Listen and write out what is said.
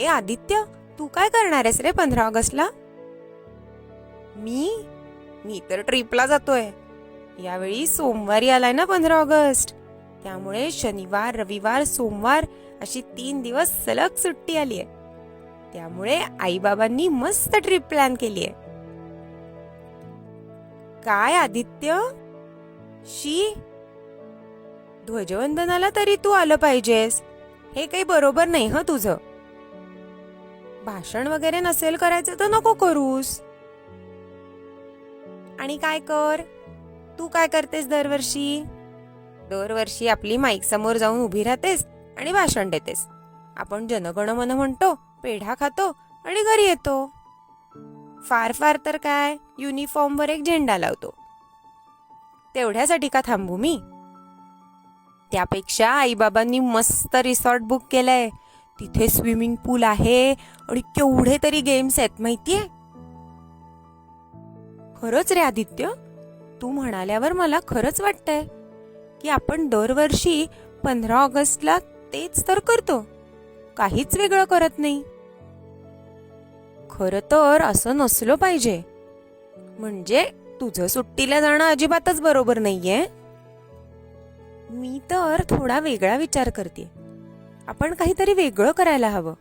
ए आदित्य तू काय करणार आहेस रे पंधरा ऑगस्टला? मी? मी तर ट्रिपला जातोय. यावेळी सोमवारी आलाय ना पंधरा ऑगस्ट. त्यामुळे शनिवार रविवार सोमवार अशी तीन दिवस सलग सुट्टी आली आहे त्यामुळे आईबाबांनी मस्त ट्रिप प्लॅन केली आहे काय आदित्य? शी? ध्वजवंदनाला तरी तू आलं पाहिजेस. हे काही बरोबर नाही ह तुझं. भाषण वगैरे नसेल करायचं तर नको करूस. आणि काय कर? तू काय करतेस दरवर्षी? दरवर्षी आपली माईक समोर जाऊन उभी राहतेस आणि भाषण देतेस. आपण जनगणमन म्हणतो पेढा खातो आणि घरी येतो. फार फार तर काय युनिफॉर्मवर एक झेंडा लावतो. तेवढ्यासाठी का थांबू मी? त्यापेक्षा आईबाबांनी मस्त रिसॉर्ट बुक केलंय. तिथे स्विमिंग पूल आहे आणि केवढे तरी गेम्स आहेत माहितीये? खरंच रे आदित्य तू म्हणाल्यावर मला खरंच वाटतंय की आपण दरवर्षी पंधरा ऑगस्टला तेच तर करतो काहीच वेगळं करत नाही. खरं तर असं नसलं पाहिजे. म्हणजे तुझं सुट्टीला जाणं अजिबातच बरोबर नाहीये. मी तर थोडा वेगळा विचार करते. आपण काहीतरी वेगळं करायला हवं.